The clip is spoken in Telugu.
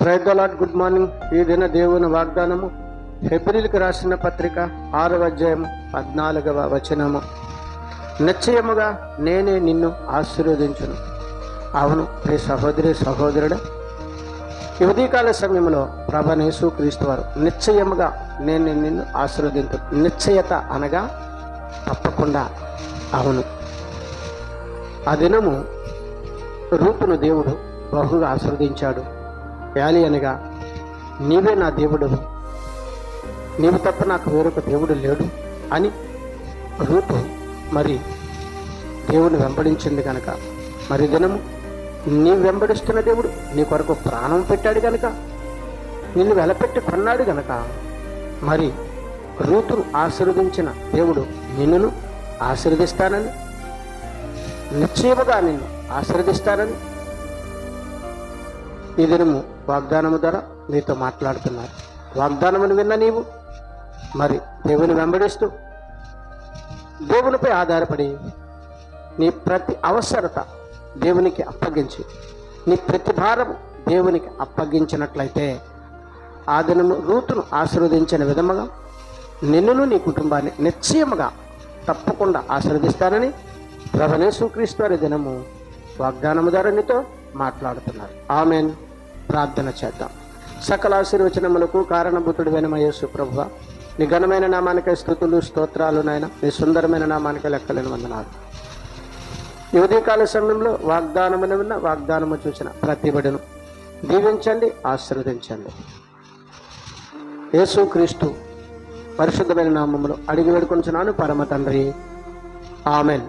ప్రైదలాడ్ గుడ్ మార్నింగ్ ఈ దిన దేవుని వాగ్దానము. ఫిబ్రిల్కి రాసిన పత్రిక ఆరవ అధ్యాయం పద్నాలుగవ వచనము. నిశ్చయముగా నేనే నిన్ను ఆశీర్వదించును. అవును ప్రియ సహోదరి సహోదరుడు ఈ సమయంలో ప్రభనేసు క్రీస్తు వారు నిశ్చయముగా నేను నిన్ను ఆశీర్వదించు నిశ్చయత అనగా తప్పకుండా అవును. ఆ దినము రూపును దేవుడు బహుగా ఆశీర్వదించాడు. యాలి అనగా నీవే నా దేవుడు. నీవు తప్ప నాకు వేరొక దేవుడు లేడు అని రూపు మరి దేవుని వెంబడించింది కనుక మరి దినము నీ వెంబడిస్తున్న దేవుడు నీ కొరకు ప్రాణం పెట్టాడు కనుక నిన్ను వెలపెట్టి కొన్నాడు గనక. మరి రూతును ఆశీర్వదించిన దేవుడు నిన్నును ఆశీర్వదిస్తానని నిశ్చయముగా నిన్ను ఆశీర్వదిస్తానని ఈ దినము వాగ్దానము ద్వారా నీతో మాట్లాడుతున్నారు. వాగ్దానమును విన్న నీవు మరి దేవుని వెంబడిస్తూ దేవునిపై ఆధారపడి నీ ప్రతి అవసరత దేవునికి అప్పగించి. నీ ప్రతి భారం దేవునికి అప్పగించినట్లయితే ఆ దినము రూతును ఆశీర్వదించిన విధముగా నిన్నును నీ కుటుంబాన్ని నిశ్చయముగా తప్పకుండా ఆశీర్వదిస్తానని ప్రభనేసు వారి దినము వాగ్దానము ద్వారా నీతో మాట్లాడుతున్నారు. ఆమెన్. ప్రార్థన చేద్దాం. సకల ఆశీర్వచనములకు కారణభూతుడు వెనమయేసు ప్రభువ నీ ఘనమైన నామానికై స్థుతులు స్తోత్రాలు నాయన. నీ సుందరమైన నామానికై లెక్కలేని వందనాలు. ఈ ఉదయకాల సమయంలో వాగ్దానమును విన్న వాగ్దానము చూసిన ప్రతి దీవించండి ఆశీర్వదించండి. యేసుక్రీస్తు పరిశుద్ధమైన నామములు అడిగి వేడుకొంచున్నాను పరమ తండ్రి. ఆమెన్.